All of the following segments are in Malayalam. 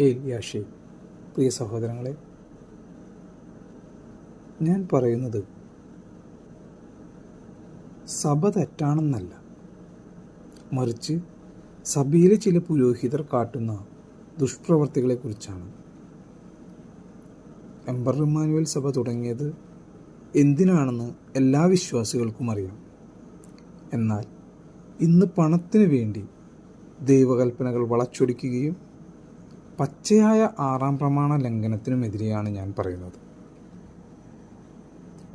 ഏലിയാഷെ പ്രിയ സഹോദരങ്ങളെ ഞാൻ പറയുന്നത് സഭ തെറ്റാണെന്നല്ല. മറിച്ച് സഭയിലെ ചില പുരോഹിതർ കാട്ടുന്ന ദുഷ്പ്രവർത്തികളെക്കുറിച്ചാണ്. എംബർ ഇമ്മാനുവൽ സഭ തുടങ്ങിയത് എന്തിനാണെന്ന് എല്ലാ വിശ്വാസികൾക്കും അറിയാം. എന്നാൽ ഇന്ന് പണത്തിന് വേണ്ടി ദൈവകൽപ്പനകൾ വളച്ചൊടിക്കുകയും പച്ചയായ ആറാം പ്രമാണ ലംഘനത്തിനുമെതിരെയാണ് ഞാൻ പറയുന്നത്.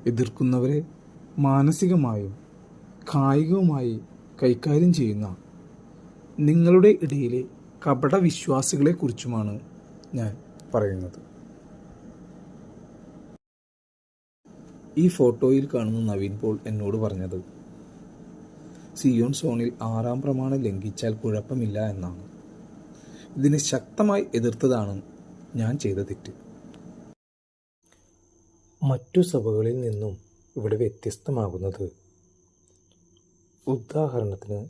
എതിർക്കുന്നവരെ മാനസികമായും കായികവുമായി കൈകാര്യം ചെയ്യുന്ന നിങ്ങളുടെ ഇടയിലെ കപട വിശ്വാസികളെക്കുറിച്ചുമാണ് ഞാൻ പറയുന്നത്. ഈ ഫോട്ടോയിൽ കാണുന്ന നവീൻ പോൾ എന്നോട് പറഞ്ഞത് സിയോൺ സോണിൽ ആറാം പ്രമാണം ലംഘിച്ചാൽ കുഴപ്പമില്ല എന്നാണ്. ഇതിനെ ശക്തമായി എതിർത്തതാണ് ഞാൻ ചെയ്ത തെറ്റ്. മറ്റു സഭകളിൽ നിന്നും ഇവിടെ വ്യത്യസ്തമാകുന്നത്. ഉദാഹരണത്തിന്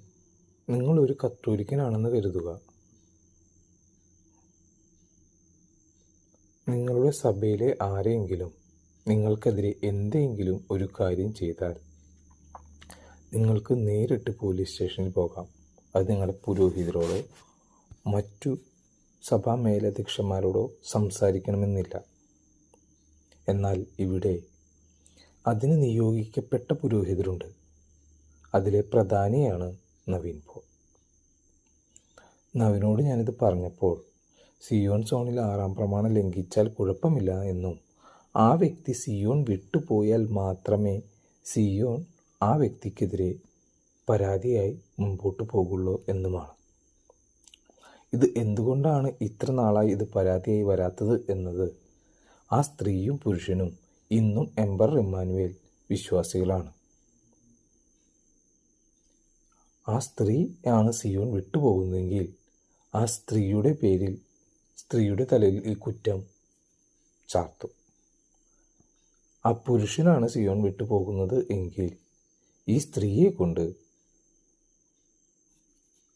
നിങ്ങളൊരു കത്തോലിക്കനാണെന്ന് കരുതുക. നിങ്ങളുടെ സഭയിലെ ആരെങ്കിലും നിങ്ങൾക്കെതിരെ എന്തെങ്കിലും ഒരു കാര്യം ചെയ്താൽ നിങ്ങൾക്ക് നേരിട്ട് പോലീസ് സ്റ്റേഷനിൽ പോകാം. അത് നിങ്ങളുടെ പുരോഹിതരോടോ മറ്റു സഭാ മേലധ്യക്ഷന്മാരോടോ സംസാരിക്കണമെന്നില്ല. എന്നാൽ ഇവിടെ അതിന് നിയോഗിക്കപ്പെട്ട പുരോഹിതരുണ്ട്. അതിലെ പ്രധാനിയാണ് നവീൻ പോൾ. നവീനോട് ഞാനിത് പറഞ്ഞപ്പോൾ സിയോൺ സോണിൽ ആറാം പ്രമാണം ലംഘിച്ചാൽ കുഴപ്പമില്ല എന്നും ആ വ്യക്തി സിയോൺ വിട്ടുപോയാൽ മാത്രമേ സിയോൺ ആ വ്യക്തിക്കെതിരെ പരാതിയായി മുമ്പോട്ട് പോകുള്ളൂ എന്നുമാണ്. ഇത് എന്തുകൊണ്ടാണ് ഇത്ര നാളായി ഇത് പരാതിയായി വരാത്തത് എന്നത്? ആ സ്ത്രീയും പുരുഷനും ഇന്നും എംബർ ഇമ്മാനുവേൽ വിശ്വാസികളാണ്. ആ സ്ത്രീ ആണ് സിയോൺ വിട്ടുപോകുന്നതെങ്കിൽ ആ സ്ത്രീയുടെ പേരിൽ സ്ത്രീയുടെ തലയിൽ ഈ കുറ്റം ചാർത്തും. ആ പുരുഷനാണ് സിയോൺ വിട്ടുപോകുന്നത് എങ്കിൽ ഈ സ്ത്രീയെ കൊണ്ട്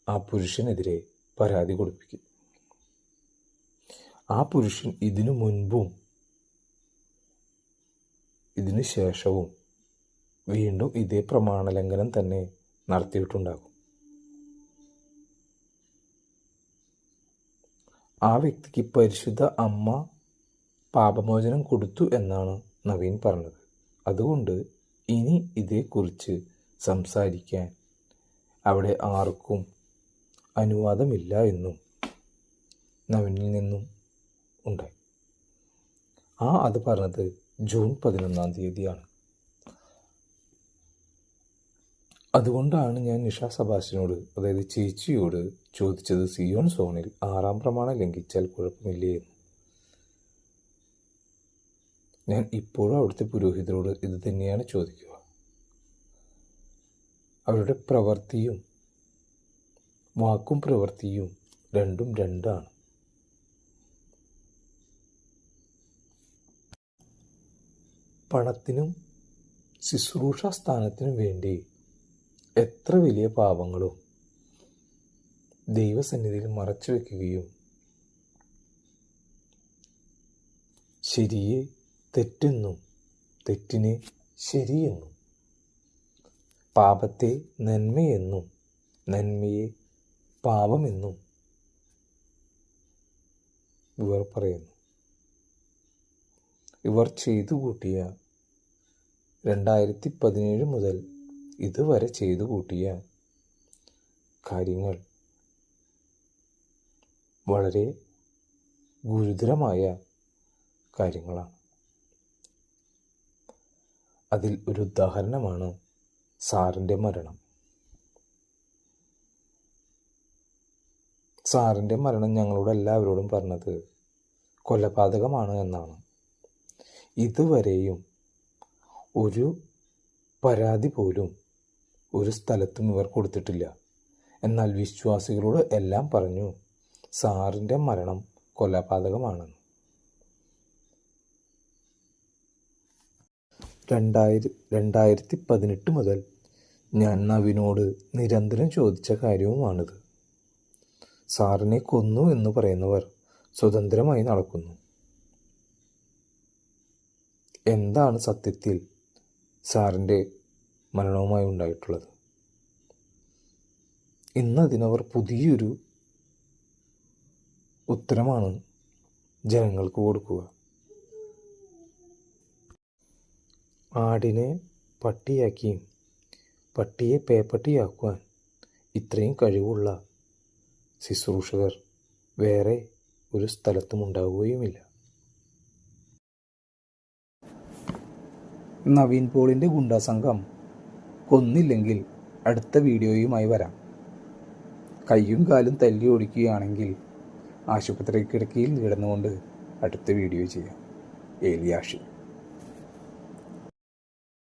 ആ പുരുഷനെതിരെ പരാതി കൊടുപ്പിക്കും. ആ പുരുഷൻ ഇതിനു മുൻപും ഇതിനു ശേഷവും വീണ്ടും ഇതേ പ്രമാണലംഘനം തന്നെ നടത്തിയിട്ടുണ്ടാകും. ആ വ്യക്തിക്ക് പരിശുദ്ധ അമ്മ പാപമോചനം കൊടുത്തു എന്നാണ് നവീൻ പറഞ്ഞത്. അതുകൊണ്ട് ഇനി ഇതേക്കുറിച്ച് സംസാരിക്കാൻ അവിടെ ആർക്കും അനുവാദമില്ല എന്നും നവീനിൽ നിന്നും ഉണ്ടായി. ആ അത് പറഞ്ഞത് ജൂൺ പതിനൊന്നാം തീയതിയാണ്. അതുകൊണ്ടാണ് ഞാൻ നിഷ സബാസിനോട് അതായത് ചേച്ചിയോട് ചോദിച്ചത് സിയോൺ സോണിൽ ആറാം പ്രമാണം ലംഘിച്ചാൽ കുഴപ്പമില്ലേ എന്ന്. ഞാൻ ഇപ്പോഴും അവിടുത്തെ പുരോഹിതരോട് ഇത് തന്നെയാണ് ചോദിക്കുക. അവരുടെ പ്രവൃത്തിയും വാക്കും പ്രവൃത്തിയും രണ്ടും രണ്ടാണ്. പണത്തിനും ശുശ്രൂഷ സ്ഥാനത്തിനും വേണ്ടി എത്ര വലിയ പാപങ്ങളും ദൈവസന്നിധിയിൽ മറച്ചു വയ്ക്കുകയും ശരിയെ തെറ്റെന്നും തെറ്റിനെ ശരിയെന്നും പാപത്തെ നന്മയെന്നും നന്മയെ പാപമെന്നും ഇവർ പറയുന്നു. ഇവർ ചെയ്തു കൂട്ടിയ രണ്ടായിരത്തി പതിനേഴ് മുതൽ ഇതുവരെ ചെയ്തു കൂട്ടിയ കാര്യങ്ങൾ വളരെ ഗുരുതരമായ കാര്യങ്ങളാണ്. അതിൽ ഒരു ഉദാഹരണമാണ് സാറിന്റെ മരണം. സാറിന്റെ മരണം ഞങ്ങളോട് എല്ലാവരോടും പറഞ്ഞത് കൊലപാതകമാണ് എന്നാണ്. ഇതുവരെയും ഒരു പരാതി പോലും ഒരു സ്ഥലത്തും ഇവർ കൊടുത്തിട്ടില്ല. എന്നാൽ വിശ്വാസികളോട് എല്ലാം പറഞ്ഞു സാറിന്റെ മരണം കൊലപാതകമാണെന്ന് രണ്ടായിര രണ്ടായിരത്തി പതിനെട്ട് മുതൽ ഞാൻ നവിനോട് നിരന്തരം ചോദിച്ച കാര്യവുമാണിത്. സാറിനെ കൊന്നു എന്ന് പറയുന്നവർ സ്വതന്ത്രമായി നടക്കുന്നു. എന്താണ് സത്യത്തിൽ സാറിന്റെ മരണവുമായി ഉണ്ടായിട്ടുള്ളത്? ഇന്നതിനവർ പുതിയൊരു ഉത്തരമാണ് ജനങ്ങൾക്ക് കൊടുക്കുക. ആടിനെ പട്ടിയാക്കിയും പട്ടിയെ പേപ്പട്ടിയാക്കുവാൻ ഇത്രയും കഴിവുള്ള ശുശ്രൂഷകർ വേറെ ഒരു സ്ഥലത്തും ഉണ്ടാവുകയുമില്ല നവീൻ പോളിന്റെ ഗുണ്ടാസംഘം കൊന്നില്ലെങ്കിൽ അടുത്ത വീഡിയോയുമായി വരാം. കയ്യും കാലും തല്ലി ഓടിക്കുകയാണെങ്കിൽ ആശുപത്രി കിടക്കയിൽ കിടന്നുകൊണ്ട് അടുത്ത വീഡിയോ ചെയ്യാം. ഏലിയാഷി.